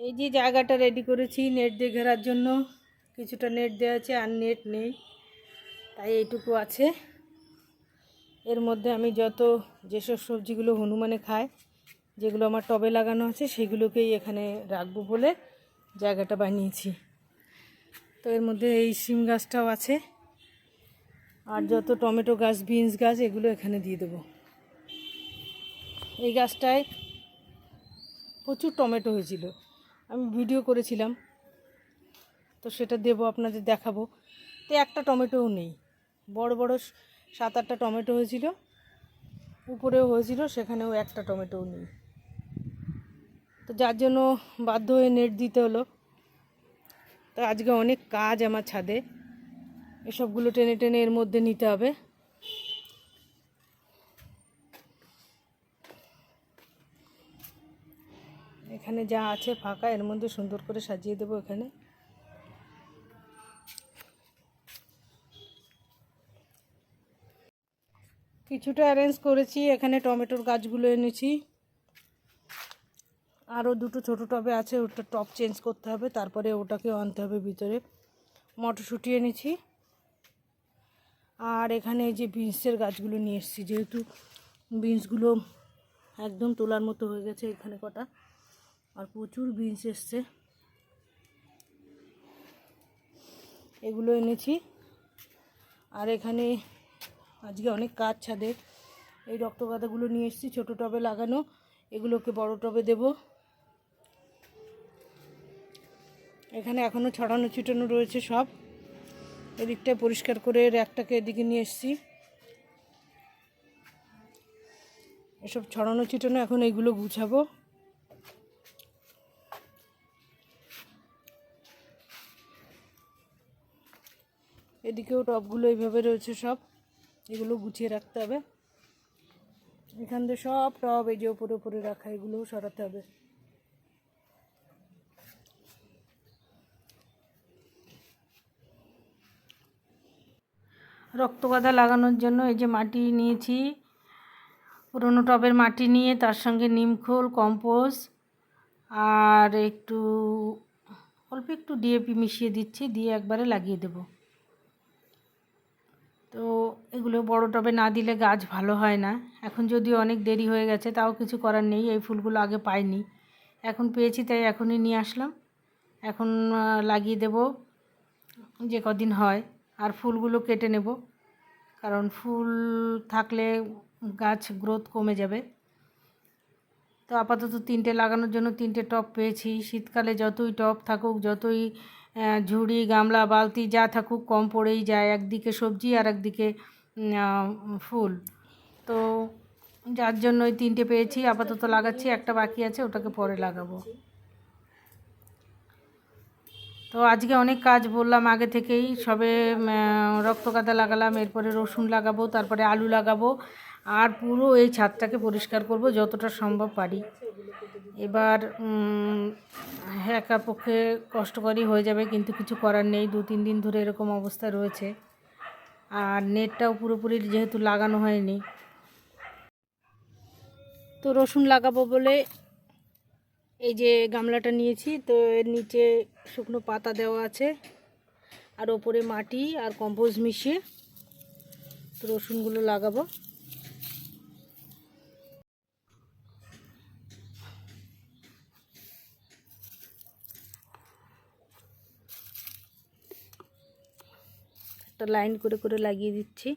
এই যে জায়গাটা রেডি করেছি নেট দিয়ে ঘেরার জন্য। কিছুটা নেট দেওয়া আছে, আর নেট নেই। তাই এইটুকু আছে। এর মধ্যে আমি যত যেসব সবজিগুলো হনুমানে খায়, যেগুলো আমার টবে লাগানো আছে, সেগুলোকেই এখানে রাখব বলে জায়গাটা বানিয়েছি। তো এর মধ্যে এই সিম গাছটাও আছে। আর যত টমেটো গাছ, বিনস গাছ, এগুলো এখানে দিয়ে দেবো। এই গাছটায় প্রচুর টমেটো হয়েছিল। আমি ভিডিও করেছিলাম। তো সেটা দেবো, আপনাদের দেখাবো। তো একটা টমেটোও নেই। বড় বড় সাত আটটা টমেটো হয়েছিল। উপরেও হয়েছিল, সেখানেও একটা টমেটোও নেই। তো যার জন্য বাধ্য হয়ে নেট দিতে হলো। তো আজকে অনেক কাজ আমার ছাদে। এসবগুলো টেনে টেনে এর মধ্যে নিতে হবে। এখানে যা আছে ফাঁকা, এর মধ্যে সুন্দর করে সাজিয়ে দেবো এখানে। কিছুটা অ্যারেঞ্জ করেছি, এখানে টমেটোর গাছগুলো এনেছি। আরও দুটো ছোটো টবে আছে, ওটা টপ চেঞ্জ করতে হবে, তারপরে ওটাকে আনতে হবে ভিতরে। মটরশুঁটি এনেছি। আর এখানে যে বিনসের গাছগুলো নিয়ে এসেছি, যেহেতু বিনসগুলো একদম তোলার মতো হয়ে গেছে এখানে কটা। আর প্রচুর বিনস এসছে। এগুলো এনেছি। আর এখানে আজকে অনেক কাজ ছাদে। এই রক্তগাঁদাগুলো নিয়ে এসেছি, ছোটো টবে লাগানো। এগুলোকে বড় টবে দেব। এখানে এখনও ছড়ানো ছিটানো রয়েছে সব। এদিকটায় পরিষ্কার করে র্যাকটাকে এদিকে নিয়ে এসেছি। এসব ছড়ানো ছিটানো, এখন এইগুলো গুছাবো। এদিকেও টবগুলো এইভাবে রয়েছে সব। এগুলো গুছিয়ে রাখতে হবে। এখান থেকে সব টব এই যে ওপরে ওপরে রাখা এগুলোও সরাতে হবে। রক্তগাদা লাগানোর জন্য এই যে মাটি নিয়েছি। পুরোনো টবের মাটি নিয়ে তার সঙ্গে নিমখোল কম্পোস্ট, আর একটু, অল্প একটু ডিএপি মিশিয়ে দিচ্ছি, দিয়ে একবারে লাগিয়ে দেবো। তো এগুলো বড় টবে না দিলে গাছ ভালো হয় না। এখন যদিও অনেক দেরি হয়ে গেছে, তাও কিছু করার নেই। এই ফুলগুলো আগে পাইনি। এখন পেয়েছি, তাই এখনই নিয়ে আসলাম। এখন লাগিয়ে দেব, যে কদিন হয়। আর ফুলগুলো কেটে নেব। কারণ ফুল থাকলে গাছ গ্রোথ কমে যাবে। তো আপাতত তিনটে লাগানোর জন্য তিনটে টব পেয়েছি। শীতকালে যতই টব থাকুক, যতই ঝুড়ি, গামলা, বালতি, যা থাকুক, কম পড়েই যায়। একদিকে সবজি আর একদিকে ফুল। তো যার জন্য ওই তিনটে পেয়েছি, আপাতত লাগাচ্ছি, একটা বাকি আছে, ওটাকে পরে লাগাবো। তো আজকে অনেক কাজ বললাম আগে থেকেই, সবে রক্তকাদা লাগালাম, এরপরে রসুন লাগাবো, তারপরে আলু লাগাবো, আর পুরো এই ছাদটাকে পরিষ্কার করব, যতটা সম্ভব পারি। এবার একা পক্ষে কষ্টকরই হয়ে যাবে, কিন্তু কিছু করার নেই। দু, তিন দিন ধরে এরকম অবস্থা রয়েছে। আর নেটটাও পুরোপুরি যেহেতু লাগানো হয়নি। তো রসুন লাগাবো বলে এই যে গামলাটা নিয়েছি, তো এর নিচে শুকনো পাতা দেওয়া আছে, আর ওপরে মাটি আর কম্পোজ মিশিয়ে তো রসুনগুলো লাগাবো। একটা লাইন করে করে লাগিয়ে দিচ্ছি।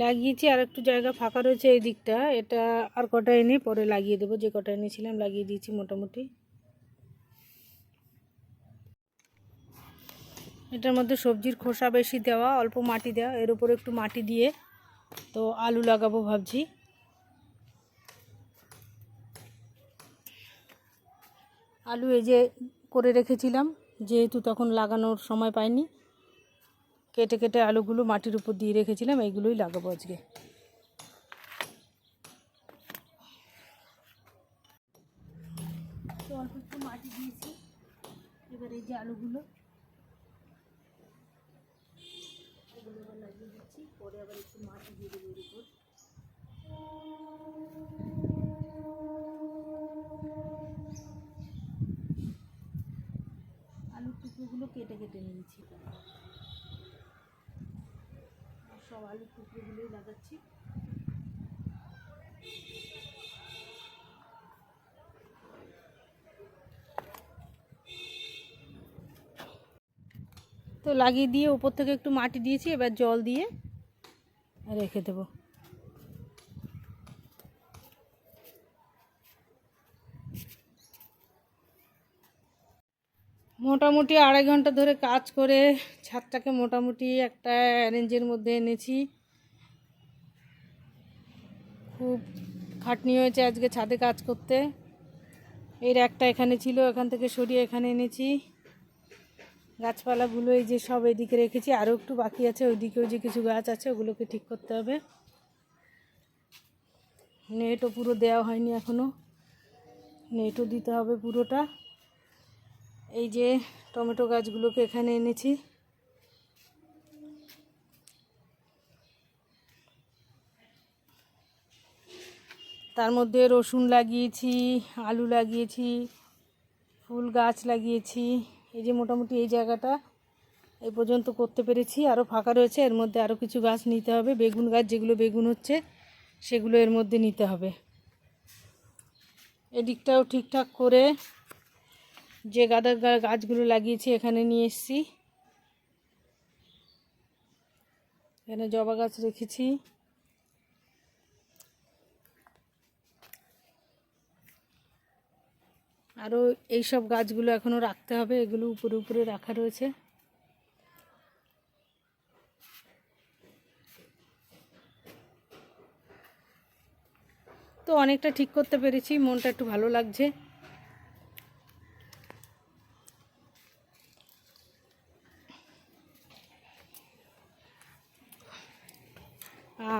লাগিয়েছি, আর একটু জায়গা ফাঁকা রয়েছে এই দিকটা। এটা আর কটা এনে পরে লাগিয়ে দেবো। যে কটা এনেছিলাম লাগিয়ে দিয়েছি মোটামুটি। এটার মধ্যে সবজির খোসা বেশি দেওয়া, অল্প মাটি দেওয়া। এর উপরে একটু মাটি দিয়ে তো আলু লাগাবো ভাবছি। আলু এই যে করে রেখেছিলাম, যেহেতু তখন লাগানোর সময় পাইনি, কেটে কেটে আলুগুলো মাটির উপর দিয়ে রেখেছিলাম, এইগুলোই লাগাবো আজকে। মাটি দিয়েছি, এবার এই যে আলুগুলো। পরে আবার একটু মাটি দিয়ে দেবো টুকরোগুলো কেটে নিয়েছি সব আলুর টুকরোগুলোই লাগাচ্ছি। তো লাগিয়ে দিয়ে উপর থেকে একটু মাটি দিয়েছি, এবার জল দিয়ে রেখে দেবো। মোটামুটি আড়াই ঘণ্টা ধরে কাজ করে ছাদটাকে মোটামুটি একটা অ্যারেঞ্জের মধ্যে এনেছি। খুব খাটনি হয়েছে আজকে ছাদে কাজ করতে। এর একটা এখানে ছিল, এখান থেকে সরিয়ে এখানে এনেছি। গাছপালাগুলো এই যে সব এদিকে রেখেছি আরও একটু বাকি আছে, ওইদিকেও যে কিছু গাছ আছে ওগুলোকে ঠিক করতে হবে। নেটও পুরো দেওয়া হয়নি এখনও নেটও দিতে হবে পুরোটা। এই যে টমেটো গাছগুলোকে এখানে এনেছি। তার মধ্যে রসুন লাগিয়েছি, আলু লাগিয়েছি, ফুল গাছ লাগিয়েছি। এই যে মোটামুটি এই জায়গাটা এই পর্যন্ত করতে পেরেছি। আরও ফাঁকা রয়েছে, এর মধ্যে আরও কিছু গাছ নিতে হবে। বেগুন গাছ, যেগুলো বেগুন হচ্ছে, সেগুলো এর মধ্যে নিতে হবে। এদিকটাও ঠিকঠাক করে যে গাঁদা গাছগুলো লাগিয়েছি, এখানে নিয়ে এসেছি। এখানে জবা গাছ রেখেছি। আরও এইসব গাছগুলো এখনও রাখতে হবে, এগুলো উপরে উপরে রাখা রয়েছে। তো অনেকটা ঠিক করতে পেরেছি, মনটা একটু ভালো লাগছে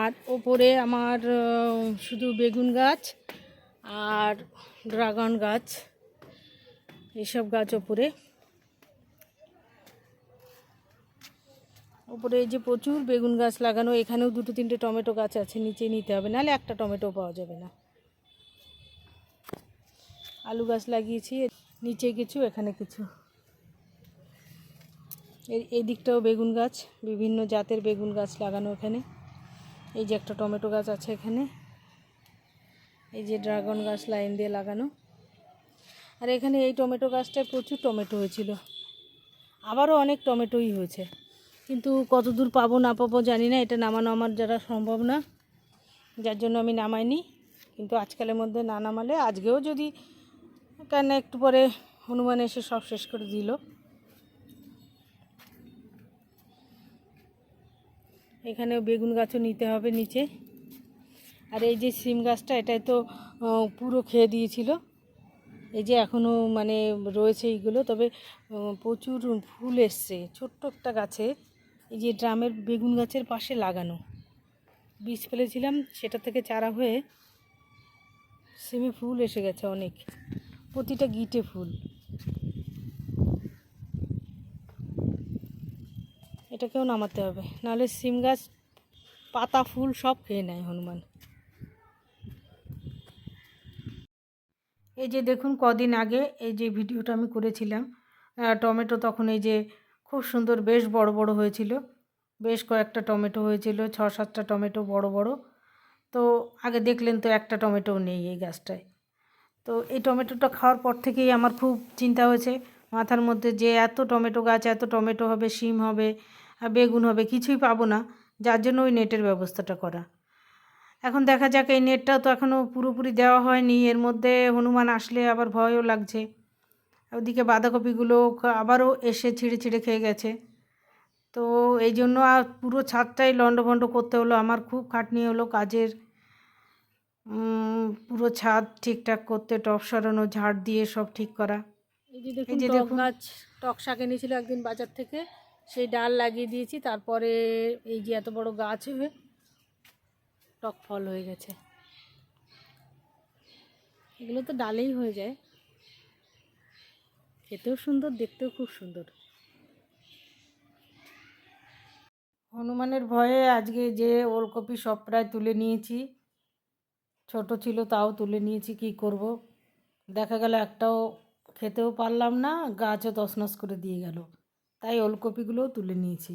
আর ওপরে আমার শুধু বেগুন গাছ আর ড্রাগন গাছ, এইসব গাছ ওপরে ওপরে যে প্রচুর বেগুন গাছ লাগানো, এখানেও দুটো তিনটে টমেটো গাছ আছে, নিচে নিতে হবে, নাহলে একটা টমেটো পাওয়া যাবে না। আলু গাছ লাগিয়েছি, নিচে কিছু, এখানে কিছু। এই এই দিকটাও বেগুন গাছ, বিভিন্ন জাতের বেগুন গাছ লাগানো এখানে। এই যে একটা টমেটো গাছ আছে এখানে। এই যে ড্রাগন গাছ লাইন দিয়ে লাগানো। আর এখানে এই টমেটো গাছটায় প্রচুর টমেটো হয়েছিল। আবারও অনেক টমেটোই হয়েছে। কিন্তু কত দূর পাবো না পাবো জানি না, এটা নামানো আমার যারা সম্ভব না। যার জন্য আমি নামাইনি। কিন্তু আজকালের মধ্যে না নামালে আজকেও যদি কেন একটু পরে হনুমান এসে সব শেষ করে দিল। এখানে বেগুন গাছও নিতে হবে নিচে। আর এই যে সিম গাছটা, এটাই তো পুরো খেয়ে দিয়েছিল। এই যে এখনও মানে রয়েছে এইগুলো, তবে প্রচুর ফুল এসছে। ছোট্ট একটা গাছে, এই যে ড্রামের বেগুন গাছের পাশে লাগানো। বীজ ফেলেছিলাম, সেটা থেকে চারা হয়ে সিমে ফুল এসে গেছে অনেক। প্রতিটা গিটে ফুল। এটাকেও নামাতে হবে। নাহলে সিম গাছ, পাতা, ফুল সব খেয়ে নেয় হনুমান। এই যে দেখুন কদিন আগে এই যে ভিডিওটা আমি করেছিলাম টমেটো তখন এই যে খুব সুন্দর বেশ বড় বড় হয়েছিল। বেশ কয়েকটা টমেটো হয়েছিল, ছ, সাতটা টমেটো বড় বড়। তো আগে দেখলেন তো একটা টমেটোও নেই এই গাছটায়। তো এই টমেটোটা খাওয়ার পর থেকেই আমার খুব চিন্তা হয়েছে, মাথার মধ্যে যে এত টমেটো গাছ, এত টমেটো হবে, শিম হবে বেগুন হবে কিছুই পাবো না। যার জন্য ওই নেটের ব্যবস্থাটা করা। এখন দেখা যাক এই নেটটাও তো এখনও পুরোপুরি দেওয়া হয়নি। এর মধ্যে হনুমান আসলে আবার ভয়ও লাগছে। ওদিকে বাঁধাকপিগুলো আবারও এসে ছিঁড়ে ছিঁড়ে খেয়ে গেছে। তো এই জন্য আর পুরো ছাদটাই লণ্ডভণ্ড করতে হলো। আমার খুব খাটনি হলো কাজের। পুরো ছাদ ঠিকঠাক করতে টপ সরানো ঝাড় দিয়ে সব ঠিক করা। এই যে দেখুন। গাছ টক শাক এনেছিল একদিন বাজার থেকে। সেই ডাল লাগিয়ে দিয়েছি, তারপরে এই যে এত বড় গাছ হয়ে টক ফল হয়ে গেছে। এগুলো তো ডালেই হয়ে যায়। খেতেও সুন্দর, দেখতেও খুব সুন্দর। হনুমানের ভয়ে আজকে যে ওলকপি সব প্রায় তুলে নিয়েছি, ছোট ছিল তাও তুলে নিয়েছি, কি করব? দেখা গেল একটাও খেতেও পারলাম না, গাছও তছনছ করে দিয়ে গেল। তাই ওলকপিগুলোও তুলে নিয়েছি।